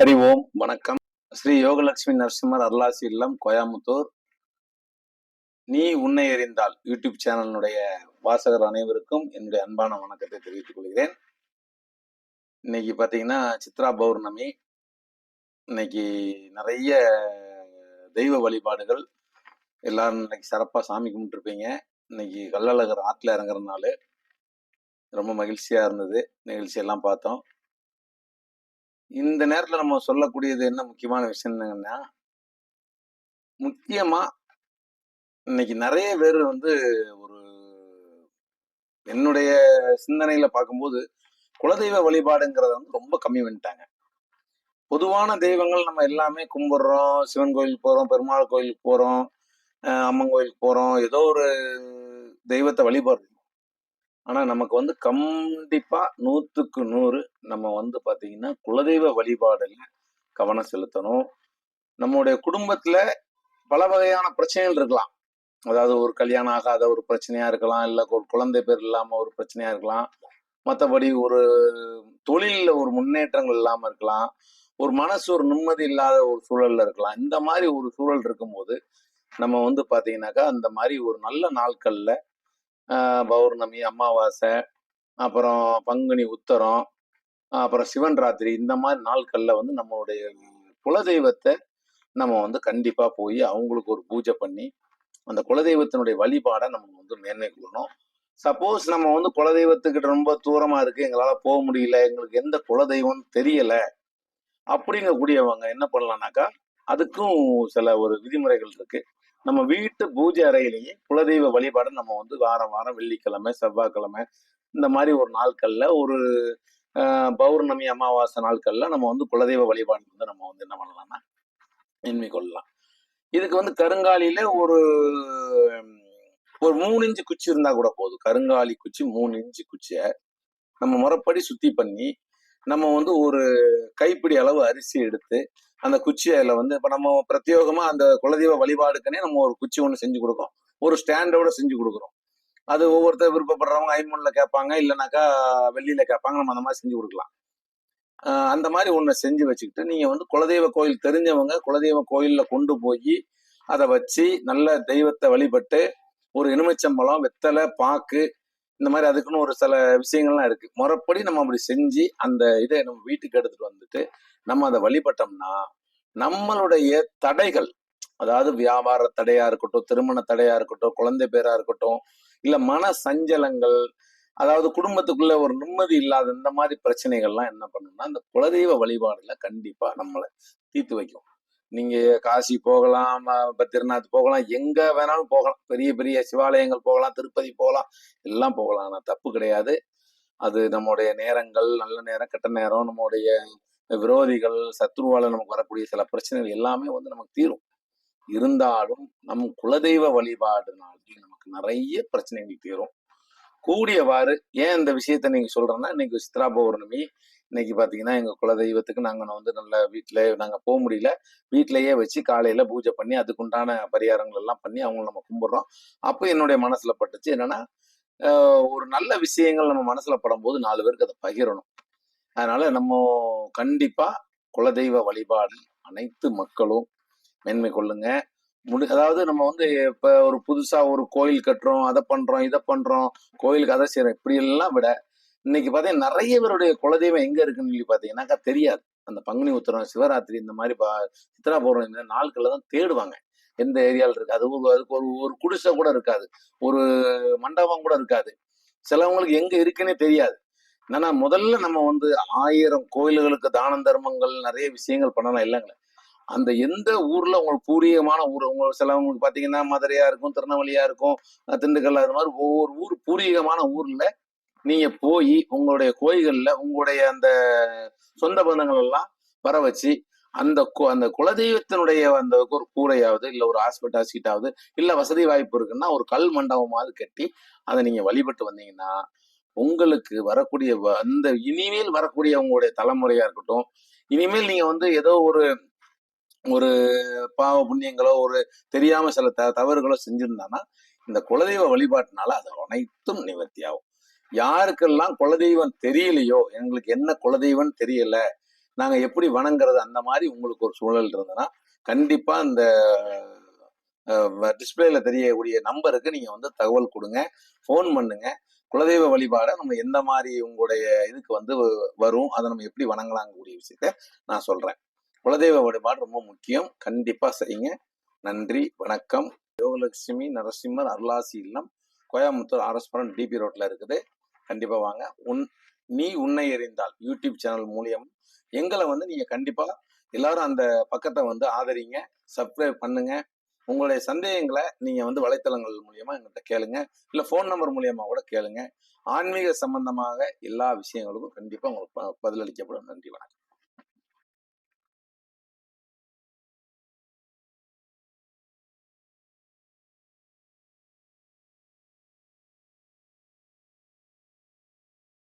ஹரி ஓம் வணக்கம். ஸ்ரீ யோகலட்சுமி நரசிம்மர் அருளாசி இல்லம் கோயம்புத்தூர். நீ உன்னை எறிந்தால் யூடியூப் சேனலினுடைய வாசகர் அனைவருக்கும் என்னுடைய அன்பான வணக்கத்தை தெரிவித்துக் கொள்கிறேன். இன்னைக்கு பார்த்தீங்கன்னா சித்ரா பௌர்ணமி. இன்னைக்கு நிறைய தெய்வ வழிபாடுகள். எல்லாரும் இன்னைக்கு சிறப்பாக சாமி கும்பிட்டுருப்பீங்க. இன்னைக்கு கள்ளழகர் ஆற்றுல இறங்குறதுனால ரொம்ப மகிழ்ச்சியாக இருந்தது. நிகழ்ச்சியெல்லாம் பார்த்தோம். இந்த நேரத்தில் நம்ம சொல்லக்கூடியது என்ன முக்கியமான விஷயம் என்னங்கன்னா முக்கியமா இன்னைக்கு நிறைய பேர் வந்து ஒரு என்னுடைய சிந்தனையில பார்க்கும்போது குலதெய்வ வழிபாடுங்கிறத வந்து ரொம்ப கம்மி பண்ணிட்டாங்க. பொதுவான தெய்வங்கள் நம்ம எல்லாமே கும்பிடுறோம் சிவன் கோயிலுக்கு போறோம் பெருமாள் கோயிலுக்கு போறோம் அஹ் அம்மன் கோயிலுக்கு போறோம் ஏதோ ஒரு தெய்வத்தை வழிபடுறோம். ஆனா நமக்கு வந்து கண்டிப்பா நூத்துக்கு நூறு நம்ம வந்து பாத்தீங்கன்னா குலதெய்வ வழிபாடுல கவனம் செலுத்தணும். நம்முடைய குடும்பத்துல பல வகையான பிரச்சனைகள் இருக்கலாம். அதாவது ஒரு கல்யாணம் ஆகாத ஒரு பிரச்சனையா இருக்கலாம் இல்ல ஒரு குழந்தை பேர் இல்லாம ஒரு பிரச்சனையா இருக்கலாம். மற்றபடி ஒரு தொழிலில் ஒரு முன்னேற்றங்கள் இல்லாமல் இருக்கலாம். ஒரு மனசு ஒரு நிம்மதி இல்லாத ஒரு சூழல்ல இருக்கலாம். இந்த மாதிரி ஒரு சூழல் இருக்கும்போது நம்ம வந்து பார்த்தீங்கன்னாக்கா அந்த மாதிரி ஒரு நல்ல நாட்களில் பௌர்ணமி அமாவாசை அப்புறம் பங்குனி உத்தரம் அப்புறம் சிவன் ராத்திரி இந்த மாதிரி நாட்களில் வந்து நம்மளுடைய குலதெய்வத்தை நம்ம வந்து கண்டிப்பாக போய் அவங்களுக்கு ஒரு பூஜை பண்ணி அந்த குலதெய்வத்தினுடைய வழிபாடை நம்ம வந்து மேன்மை கொள்ளணும் சப்போஸ் நம்ம வந்து குலதெய்வத்துக்கிட்ட ரொம்ப தூரமாக இருக்குது எங்களால் போக முடியல எங்களுக்கு எந்த குலதெய்வம்னு தெரியலை அப்படிங்கக்கூடியவங்க என்ன பண்ணலான்னாக்கா அதுக்கும் சில ஒரு விதிமுறைகள் இருக்குது நம்ம வீட்டு பூஜை அறையிலேயே குலதெய்வ வழிபாடு நம்ம வந்து வாரம் வாரம் வெள்ளிக்கிழமை செவ்வாய்க்கிழமை இந்த மாதிரி ஒரு நாட்கள்ல ஒரு பௌர்ணமி அமாவாசை நாட்கள்ல நம்ம வந்து குலதெய்வ வழிபாடு வந்து நம்ம வந்து என்ன பண்ணலாம்னா எண்ணி கொள்ளலாம். இதுக்கு வந்து கருங்காலியில ஒரு ஒரு மூணு இன்ச்சு குச்சி இருந்தா கூட போதும். கருங்காலி குச்சி மூணு இன்ச்சு குச்சியை நம்ம முறைப்படி சுத்தி பண்ணி நம்ம வந்து ஒரு கைப்பிடி அளவு அரிசி எடுத்து அந்த குச்சியில வந்து இப்போ நம்ம பிரத்யோகமா அந்த குலதெய்வ வழிபாடுக்குன்னே நம்ம ஒரு குச்சி ஒன்று செஞ்சு கொடுக்கோம் ஒரு ஸ்டாண்டோட செஞ்சு கொடுக்குறோம். அது ஒவ்வொருத்தர் விருப்பப்படுறவங்க ஐமூனில் கேட்பாங்க இல்லைனாக்கா வெள்ளியில கேட்பாங்க நம்ம அந்த மாதிரி செஞ்சு கொடுக்கலாம். அந்த மாதிரி ஒன்று செஞ்சு வச்சுக்கிட்டு நீங்க வந்து குலதெய்வ கோயில் தெரிஞ்சவங்க குலதெய்வ கோயிலில் கொண்டு போய் அதை வச்சு நல்ல தெய்வத்தை வழிபட்டு ஒரு எலுமிச்சம்பழம் வெத்தலை பாக்கு இந்த மாதிரி அதுக்குன்னு ஒரு சில விஷயங்கள்லாம் இருக்கு. முறைப்படி நம்ம அப்படி செஞ்சு அந்த இதை நம்ம வீட்டுக்கு எடுத்துட்டு வந்துட்டு நம்ம அதை வழிபட்டோம்னா நம்மளுடைய தடைகள் அதாவது வியாபார தடையா இருக்கட்டும் திருமண தடையா இருக்கட்டும் குழந்தை பேரா இருக்கட்டும் இல்ல மன சஞ்சலங்கள் அதாவது குடும்பத்துக்குள்ள ஒரு நிம்மதி இல்லாத இந்த மாதிரி பிரச்சனைகள்லாம் என்ன பண்ணும்னா அந்த குலதெய்வ வழிபாடுல கண்டிப்பா நம்மளை தீர்த்து வைக்கும். நீங்க காசி போகலாம் பத்ரிநாத் போகலாம் எங்க வேணாலும் போகலாம். பெரிய பெரிய சிவாலயங்கள் போகலாம் திருப்பதி போகலாம் எல்லாம் போகலாம். ஆனா தப்பு கிடையாது. அது நம்முடைய நேரங்கள் நல்ல நேரம் கெட்ட நேரம் நம்முடைய விரோதிகள் சத்ருவால நமக்கு வரக்கூடிய சில பிரச்சனைகள் எல்லாமே வந்து நமக்கு தீரும். இருந்தாலும் நம் குலதெய்வ வழிபாடுனால நமக்கு நிறைய பிரச்சனைகள் தீரும். கூடியவாறு ஏன் இந்த விஷயத்த நீங்க சொல்றேன்னா இன்னைக்கு சித்ரா பௌர்ணமி இன்னைக்கு பாத்தீங்கன்னா எங்க குலதெய்வத்துக்கு நாங்க வந்து நல்ல வீட்டுல நாங்க போக முடியல. வீட்டிலையே வச்சு காலையில பூஜை பண்ணி அதுக்குண்டான பரிகாரங்கள் எல்லாம் பண்ணி அவங்க நம்ம கும்பிடுறோம். அப்போ என்னுடைய மனசுல பட்டுச்சு. என்னன்னா ஒரு நல்ல விஷயங்கள் நம்ம மனசுல படும்போது நாலு பேருக்கு அதை பகிரணும். அதனால நம்ம கண்டிப்பா குலதெய்வ வழிபாடு அனைத்து மக்களும் மேன்மை கொள்ளுங்க. முடி அதாவது நம்ம வந்து இப்ப ஒரு புதுசா ஒரு கோயில் கட்டுறோம் அதை பண்றோம் இதை பண்றோம் கோயிலுக்கு அதை செய்யறோம் இப்படி எல்லாம் விட இன்னைக்கு பார்த்தீங்கன்னா நிறைய பேருடைய குலதெய்வம் எங்க இருக்குன்னு சொல்லி பார்த்தீங்கன்னாக்கா தெரியாது. அந்த பங்குனி உத்திரம் சிவராத்திரி இந்த மாதிரி பா- சித்ரா பௌர்ணமி இந்த நாட்கள்ல தான் தேடுவாங்க. எந்த ஏரியாவில் இருக்கு? அது ஒரு அதுக்கு ஒரு ஒரு குடிசை கூட இருக்காது. ஒரு மண்டபம் கூட இருக்காது. சிலவங்களுக்கு எங்க இருக்குன்னே தெரியாது. என்னன்னா முதல்ல நம்ம வந்து ஆயிரம் கோயில்களுக்கு தான தர்மங்கள் நிறைய விஷயங்கள் பண்ணலாம் இல்லைங்களே. அந்த எந்த ஊர்ல உங்களுக்கு பூரியமான ஊர் உங்களுக்கு சிலவங்களுக்கு பாத்தீங்கன்னா மதுரையா இருக்கும் திருநெல்வேலியா இருக்கும் திண்டுக்கல் அது மாதிரி ஒவ்வொரு ஊர் பூர்வீகமான ஊர்ல நீங்க போய் உங்களுடைய கோயில்கள்ல உங்களுடைய அந்த சொந்த பந்தங்கள் எல்லாம் வர வச்சு அந்த கு- அந்த குலதெய்வத்தினுடைய அந்த ஒரு கூரையாவது இல்ல ஒரு ஹாஸ்பிட்டல் சீட்டாவது இல்ல வசதி வாய்ப்பு இருக்குன்னா ஒரு கல் மண்டபமாவது கட்டி அதை நீங்க வழிபட்டு வந்தீங்கன்னா உங்களுக்கு வரக்கூடிய வ- அந்த இனிமேல் வரக்கூடிய உங்களுடைய தலைமுறையா இருக்கட்டும் இனிமேல் நீங்க வந்து ஏதோ ஒரு ஒரு பாவ புண்ணியங்களோ ஒரு தெரியாம சில த தவறுகளோ செஞ்சிருந்தானா இந்த குலதெய்வ வழிபாட்டினால அது அனைத்தும் நிவர்த்தி ஆகும். யாருக்கெல்லாம் குலதெய்வம் தெரியலையோ எங்களுக்கு என்ன குலதெய்வம் தெரியல நாங்க எப்படி வணங்குறது அந்த மாதிரி உங்களுக்கு ஒரு சூழல் இருந்ததுன்னா கண்டிப்பா இந்த டிஸ்பிளேல தெரியக்கூடிய நம்பருக்கு நீங்க வந்து தகவல் கொடுங்க ஃபோன் பண்ணுங்க. குலதெய்வ வழிபாடை நம்ம எந்த மாதிரி உங்களுடைய இதுக்கு வந்து வரும் அதை நம்ம எப்படி வணங்கலாங்கக்கூடிய விஷயத்த நான் சொல்றேன். குலதெய்வ வழிபாடு ரொம்ப முக்கியம். கண்டிப்பா செய்யுங்க. நன்றி வணக்கம். யோகலட்சுமி நரசிம்மர் அருளாசி இல்லம் கோயம்புத்தூர் ஆர்எஸ்புரம் டிபி ரோட்ல இருக்குது. கண்டிப்பா வாங்க. உன் நீ உன்னை எறிந்தால் யூடியூப் சேனல் மூலியம் எங்களை வந்து நீங்க கண்டிப்பா எல்லாரும் அந்த பக்கத்தை வந்து ஆதரிங்க சப்ஸ்கிரைப் பண்ணுங்க. உங்களுடைய சந்தேகங்களை நீங்க வந்து வலைத்தளங்கள் மூலியமா எங்கிட்ட கேளுங்க. இல்ல ஃபோன் நம்பர் மூலியமா கூட கேளுங்க. ஆன்மீக சம்பந்தமாக எல்லா விஷயங்களுக்கும் கண்டிப்பா உங்களுக்கு ப- பதிலளிக்கப்படும் நன்றி வணக்கம்.